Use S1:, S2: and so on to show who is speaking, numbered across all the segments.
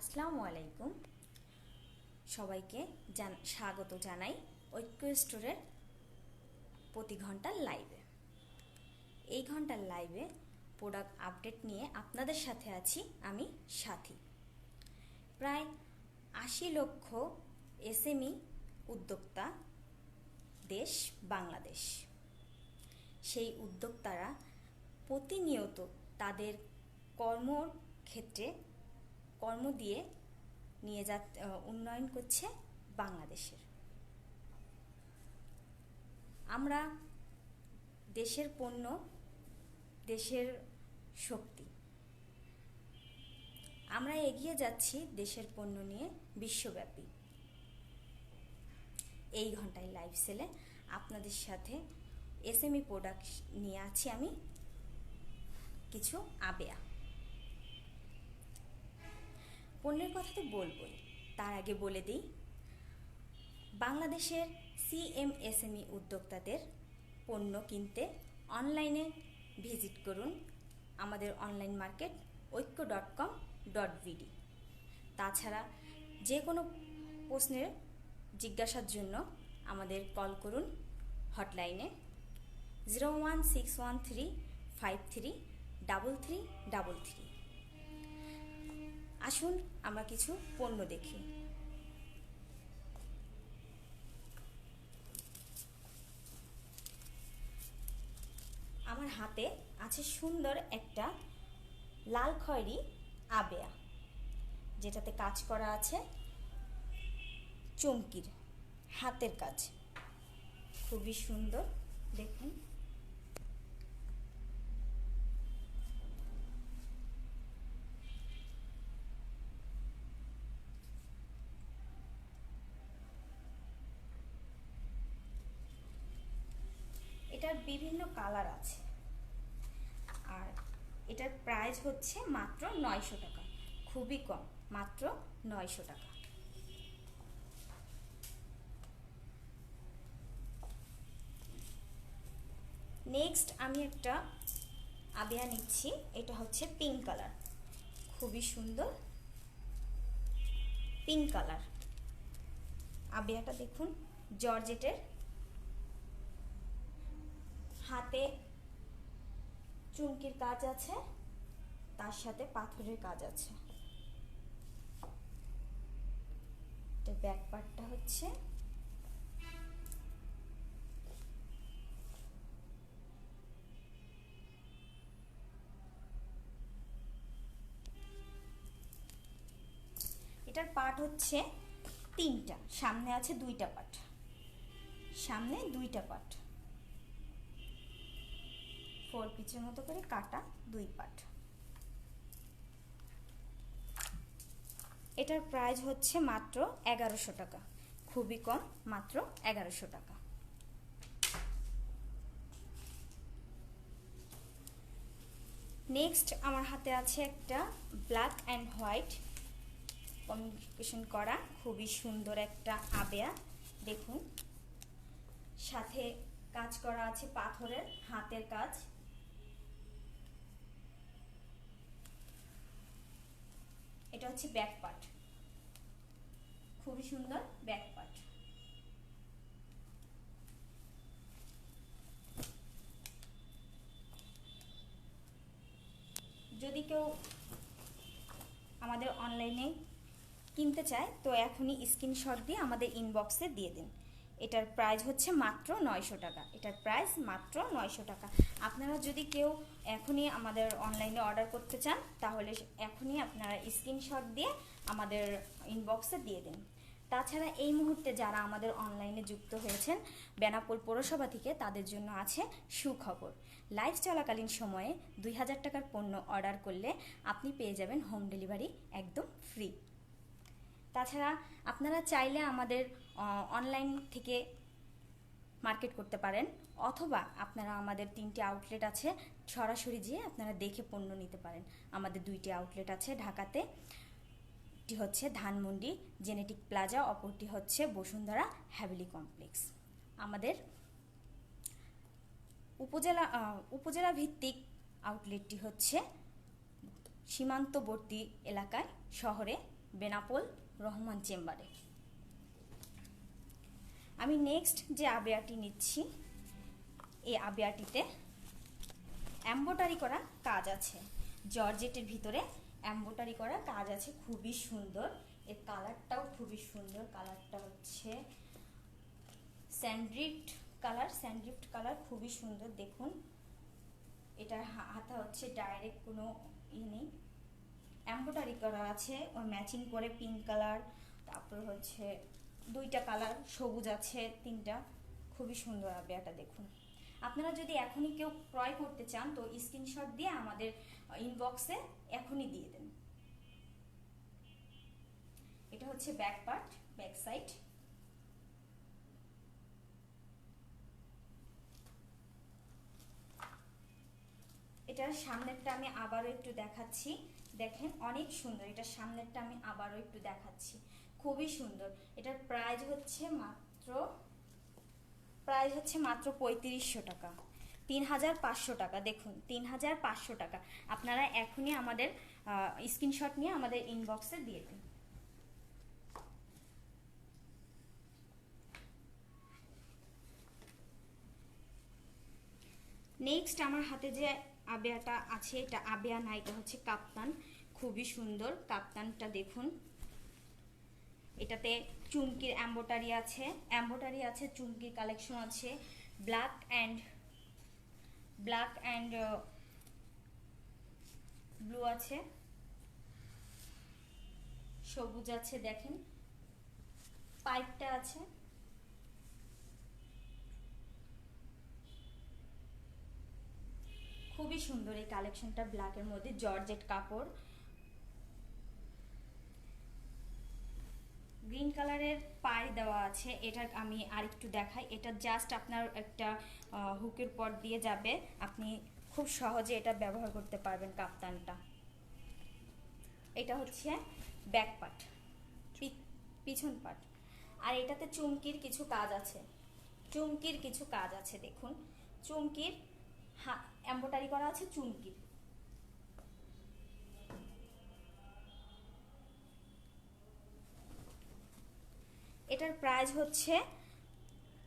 S1: আসসালামু আলাইকুম। সবাইকে জান, স্বাগত জানাই ঐক্য স্টোরের প্রতি ঘণ্টার লাইভে এই ঘণ্টার লাইভে প্রোডাক্ট আপডেট নিয়ে আপনাদের সাথে আছি আমি সাথী। প্রায় আশি লক্ষ এসএমই উদ্যোক্তা দেশ বাংলাদেশ। সেই উদ্যোক্তারা প্রতিনিয়ত তাদের কর্মক্ষেত্রে কর্ম দিয়ে নিয়ে যা উন্নয়ন করছে বাংলাদেশের। আমরা দেশের পণ্য, দেশের শক্তি। আমরা এগিয়ে যাচ্ছি দেশের পণ্য নিয়ে বিশ্বব্যাপী। এই ঘন্টায় লাইভ সেলে আপনাদের সাথে এসএমই প্রোডাক্ট নিয়ে আছি আমি, কিছু আবেয়া। পণ্যের কথা তো বলবই। তার আগে বলে দিই, বাংলাদেশের সিএমএসএমই উদ্যোক্তাদের পণ্য কিনতে অনলাইনে ভিজিট করুন আমাদের online market Oikko dot com dot BD. তাছাড়া যে কোনো প্রশ্নের জিজ্ঞাসার জন্য আমাদের কল করুন হটলাইনে zero one six one three five three double three double three. আসুন, আমরা কিছু পণ্য দেখি। আমার হাতে আছে সুন্দর একটা লাল খয়েরি আবেয়া, যেটাতে কাজ করা আছে চমকির, হাতের কাজ। খুবই সুন্দর, দেখুন এটার বিভিন্ন কালার আছে। আর এটার প্রাইস হচ্ছে মাত্র নয়শো টাকা। খুবই কম, মাত্র নয়শো টাকা। নেক্সট আমি একটা আবিয়া নিচ্ছি, এটা হচ্ছে পিঙ্ক কালার খুবই সুন্দর পিঙ্ক কালার আবিয়াটা দেখুন, জর্জেটের হাতে চুমকির কাজ আছে, তার সাথে পাথরের কাজ আছে। ব্যাক পার্টটা হচ্ছে। এটার পার্ট হচ্ছে তিনটা, সামনে আছে দুইটা পার্ট সামনে দুইটা পার্ট ফোর পিচের মতো করে কাটা দুই পাট। এটার প্রাইস হচ্ছে মাত্র এগারোশো টাকা। খুবই কম, মাত্র এগারোশো টাকা। নেক্সট আমার হাতে আছে একটা ব্ল্যাক অ্যান্ড হোয়াইট কমিউনিকেশন করা। খুবই সুন্দর একটা আবেয়া। দেখুন, সাথে কাজ করা আছে পাথরের, হাতের কাজ। হচ্ছে ব্যাক পার্ট খুবই সুন্দর ব্যাক পার্ট যদি কেউ আমাদের অনলাইনে কিনতে চায়, তো এখনই স্ক্রিনশট দিয়ে আমাদের ইনবক্সে দিয়ে দিন। এটার প্রাইস হচ্ছে মাত্র নয়শো টাকা। এটার প্রাইস মাত্র নয়শো টাকা। আপনারা যদি কেউ এখনই আমাদের অনলাইনে অর্ডার করতে চান, তাহলে এখনই আপনারা স্ক্রিনশট দিয়ে আমাদের ইনবক্সে দিয়ে দিন। তাছাড়া এই মুহূর্তে যারা আমাদের অনলাইনে যুক্ত হয়েছেন, বেনাপোল পৌরসভা থেকে তাদের জন্য আছে সুখবর। লাইভ চলাকালীন সময়ে দুই হাজার টাকার পণ্য অর্ডার করলে আপনি পেয়ে যাবেন হোম ডেলিভারি একদম ফ্রি তাছাড়া আপনারা চাইলে আমাদের অনলাইন থেকে মার্কেট করতে পারেন, অথবা আপনারা আমাদের তিনটি আউটলেট আছে, সরাসরি যেয়ে আপনারা দেখে পণ্য নিতে পারেন। আমাদের দুইটি আউটলেট আছে ঢাকাতে একটি হচ্ছে ধানমন্ডি জেনেটিক প্লাজা, অপরটি হচ্ছে বসুন্ধরা হ্যাভেলি কমপ্লেক্স। আমাদের উপজেলা উপজেলা ভিত্তিক আউটলেটটি হচ্ছে সীমান্তবর্তী এলাকায়, শহরে বেনাপোল রহমান চেম্বারে। আমি নেক্সট যে আবেয়াটি নিচ্ছি, এই আবেয়াটিতে এম্বোটারি করা কাজ আছে। জর্জেটের ভিতরে এম্বোটারি করা কাজ আছে, খুবই সুন্দর। এর কালারটাও খুবই সুন্দর। কালারটা হচ্ছে স্যান্ড্রিফট কালার। স্যান্ড্রিফট কালার খুবই সুন্দর, দেখুন। এটার হাতা হচ্ছে ডাইরেক্ট কোনো ই নেই। এম্বোটারি করা আছে। ওর ম্যাচিং করে পিঙ্ক কালার তারপর হচ্ছে দুইটা কালার সবুজ আছে তিনটা। খুবই সুন্দর আবেয়াটা দেখুন। আপনারা যদি এখনই কেউ ক্রয় করতে চান, তো স্ক্রিনশট দিয়ে আমাদের ইনবক্সে এখনই দিয়ে দেন। এটা হচ্ছে ব্যাক পার্ট ব্যাক সাইড এটার সামনেরটা আমি আবারও একটু দেখাচ্ছি। দেখেন অনেক সুন্দর। এটা সামনেরটা আমি আবারও একটু দেখাচ্ছি। খুবই সুন্দর। এটার প্রাইস হচ্ছে মাত্র প্রাইস হচ্ছে মাত্র পঁয়ত্রিশশো টাকা। তিন হাজার পাঁচশো টাকা। দেখুন তিন হাজার পাঁচশো টাকা। আপনারা এখনই আমাদের স্ক্রিনশট নিয়ে আমাদের ইনবক্সে দিয়ে দিন। নেক্সট আমার হাতে যে আবেয়াটা আছে, এটা আবেয়া না, এটা হচ্ছে কাপ্তান। খুবই সুন্দর কাপ্তানটা দেখুন। এটাতে চুমকির অ্যাম্বোটারি আছে অ্যাম্বোটারি আছে চুমকির কালেকশন আছে, black and black and blue আছে। সবুজ আছে দেখেন। পাইপটা আছে। খুবই সুন্দর এই কালেকশনটা ব্ল্যাকের মধ্যে, জর্জেট কাপড়। গ্রিন কালারের পাই দেওয়া আছে, এটা আমি আরেকটু দেখাই। এটা জাস্ট আপনার একটা হুকের পর দিয়ে যাবে। আপনি খুব সহজে এটা ব্যবহার করতে পারবেন কাপ্তানটা। এটা হচ্ছে ব্যাক পার্ট পিছন পার্ট আর এটাতে চুমকির কিছু কাজ আছে। চুমকির কিছু কাজ আছে, দেখুন। চুমকির হা এম্বোটারি করা আছে, চুমকির। এটার প্রাইস হচ্ছে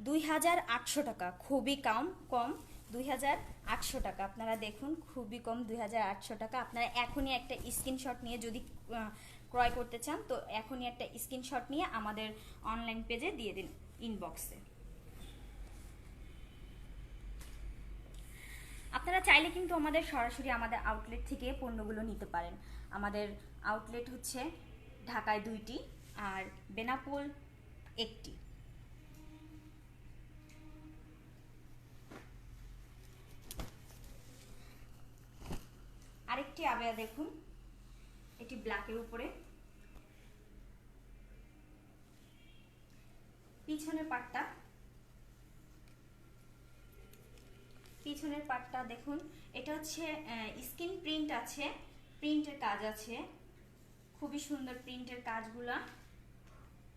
S1: দুই হাজার আটশো টাকা। খুবই কম কম দুই হাজার আটশো টাকা। আপনারা দেখুন, খুবই কম দুই হাজার আটশো টাকা। আপনারা এখনই একটা স্ক্রিনশট নিয়ে যদি ক্রয় করতে চান, তো এখনই একটা স্ক্রিনশট নিয়ে আমাদের অনলাইন পেজে দিয়ে দিন ইনবক্সে আপনারা চাইলে কিন্তু আমাদের সরাসরি আমাদের আউটলেট থেকে পণ্যগুলো নিতে পারেন। আমাদের আউটলেট হচ্ছে ঢাকায় দুইটি, আর বেনাপোল একটি। আরেকটি আবেয়া দেখুন। এটি ব্ল্যাকের উপরে। পিছনের পাটটা। পিছনের পাটটা দেখুন। এটা হচ্ছে স্কিন প্রিন্ট আছে। প্রিন্টের কাজ আছে। খুবই সুন্দর প্রিন্টের কাজগুলা।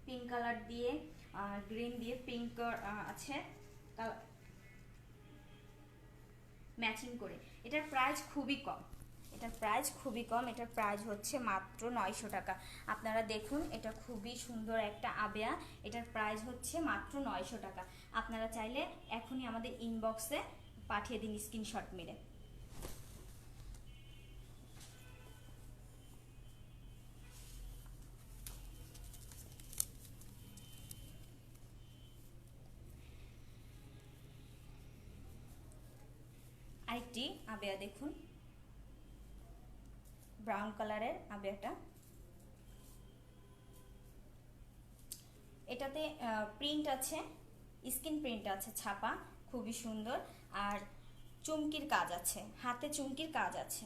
S1: পিঙ্ক কালার দিয়ে গ্রিন দিয়ে পিঙ্ক আছে ম্যাচিং করে। এটার প্রাইস খুবই কম। এটার প্রাইস খুবই কম। এটার প্রাইস হচ্ছে মাত্র নয়শো টাকা। আপনারা দেখুন, এটা খুবই সুন্দর একটা আবেয়া। এটার প্রাইস হচ্ছে মাত্র নয়শো টাকা। আপনারা চাইলে এখনই আমাদের ইনবক্সে পাঠিয়ে দিন স্ক্রিনশট মেরে। আরেকটি আবেয়া দেখুন। ব্রাউন কালারের আবেয়াটা। এটাতে প্রিন্ট আছে, স্কিন প্রিন্ট আছে ছাপা, খুবই সুন্দর। আর চুমকির কাজ আছে, হাতে চুমকির কাজ আছে।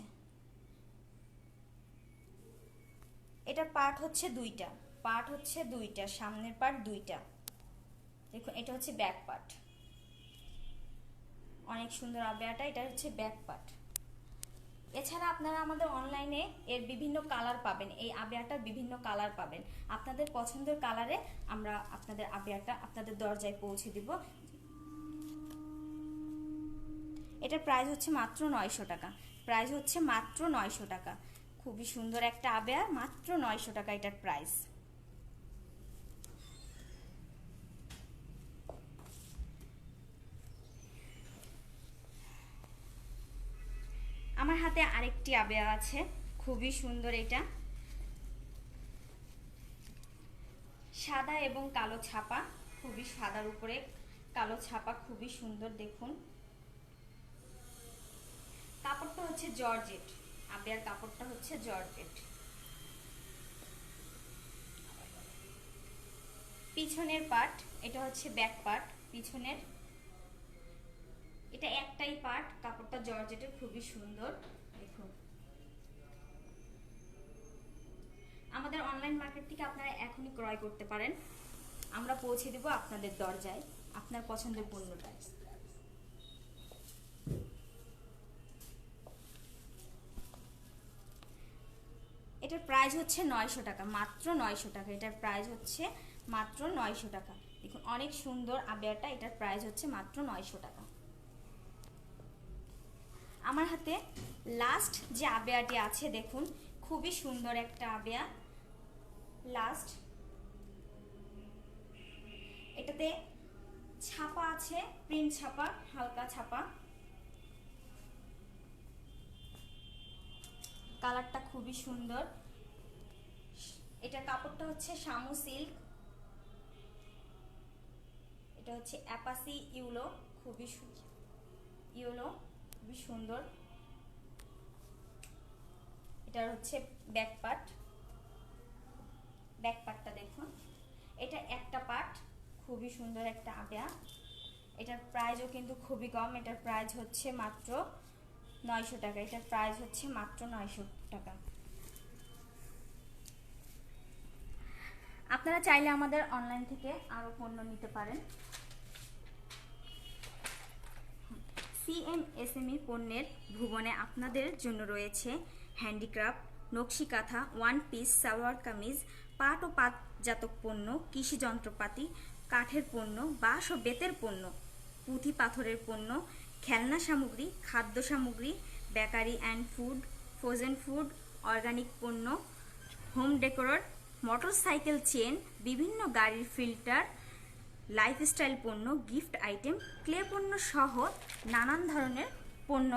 S1: এটা পার্ট হচ্ছে দুইটা, পার্ট হচ্ছে দুইটা, সামনের পার্ট দুইটা। দেখুন, এটা হচ্ছে ব্যাক পার্ট। অনেক সুন্দর আবেয়াটা এটা হচ্ছে ব্যাক পার্ট এছাড়া আপনারা আমাদের অনলাইনে এর বিভিন্ন কালার পাবেন, এই আবেয়াটার বিভিন্ন কালার পাবেন। আপনাদের পছন্দের কালারে আমরা আপনাদের আবেয়াটা আপনাদের দরজায় পৌঁছে দিব। এটার প্রাইস হচ্ছে মাত্র নয়শো টাকা। প্রাইস হচ্ছে মাত্র নয়শো টাকা। খুবই সুন্দর একটা আবেয়া মাত্র নয়শো টাকা এটার প্রাইস আমার হাতে আরেকটি আবেয়া আছে। খুবই সুন্দর এটা। সাদা এবং কালো ছাপা, খুবই সাদার উপরে কালো ছাপা, খুবই সুন্দর দেখুন। কাপড়টা হচ্ছে জর্জেট আবেয়ার কাপড়টা হচ্ছে জর্জেট। পিছনের পার্ট এটা হচ্ছে ব্যাক পার্ট পিছনের এটা একটাই পার্ট কাপড়টা জর্জেটের খুবই সুন্দর, দেখুন। আমাদের অনলাইন মার্কেট থেকে আপনারা এখনই ক্রয় করতে পারেন। আমরা পৌঁছে দেব আপনাদের দরজায়, আপনার পছন্দের পণ্যটা এটার প্রাইস হচ্ছে নয়শো টাকা, মাত্র নয়শো টাকা। এটার প্রাইস হচ্ছে মাত্র নয়শো টাকা। দেখুন, অনেক সুন্দর আবেয়াটা, এটার প্রাইস হচ্ছে মাত্র নয়শো টাকা। আমার হাতে লাস্ট যে আবেয়াটি আছে, দেখুন, খুবই সুন্দর একটা আবেয়া। লাস্ট এটাতে ছাপা আছে প্রিন্ট ছাপা, হালকা ছাপা। কালারটা খুবই সুন্দর। এটা কাপড়টা হচ্ছে শামু সিল্ক। এটা হচ্ছে অ্যাপাসি ইউলো, খুবই ইউলো। খুবই সুন্দর। এটার হচ্ছে ব্যাক পার্ট ব্যাক পার্টটা দেখুন। এটা একটা পার্ট, খুবই সুন্দর একটা আবেয়া এটার প্রাইসও কিন্তু খুবই কম। এটার প্রাইস হচ্ছে মাত্র নয়শো টাকা। এটার প্রাইস হচ্ছে মাত্র নয়শো টাকা। আপনারা চাইলে আমাদের অনলাইন থেকে আরও পণ্য নিতে পারেন। সিএমএসএমই পণ্যের ভুবনে আপনাদের জন্য রয়েছে হ্যান্ডিক্রাফট নকশি কাঁথা ওয়ান পিস, সালোয়ার কামিজ, পাট ও পাটজাতক পণ্য, কৃষি যন্ত্রপাতি, কাঠের পণ্য, বাঁশ ও বেতের পণ্য, পুঁথি পাথরের পণ্য, খেলনা সামগ্রী, খাদ্য সামগ্রী, bakery and food, frozen food, organic পণ্য, হোম ডেকোরেট মোটরসাইকেল চেন, বিভিন্ন গাড়ির ফিল্টার লাইফস্টাইল পণ্য গিফট আইটেম ক্লে পণ্য সহ নানান ধরনের পণ্য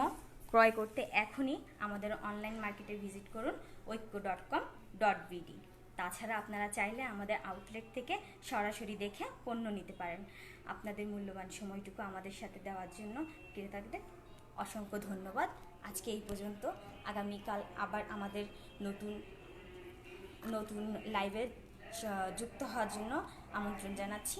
S1: ক্রয় করতে এখনই আমাদের অনলাইন মার্কেটে ভিজিট করুন ঐক্য ডট কম ডট বিডি তাছাড়া আপনারা চাইলে আমাদের আউটলেট থেকে সরাসরি দেখে পণ্য নিতে পারেন। আপনাদের মূল্যবান সময়টুকু আমাদের সাথে দেওয়ার জন্য ক্রেতাদের অসংখ্য ধন্যবাদ। আজকে এই পর্যন্ত। আগামীকাল আবার আমাদের নতুন নতুন লাইভে যুক্ত হওয়ার জন্য আমন্ত্রণ জানাচ্ছি।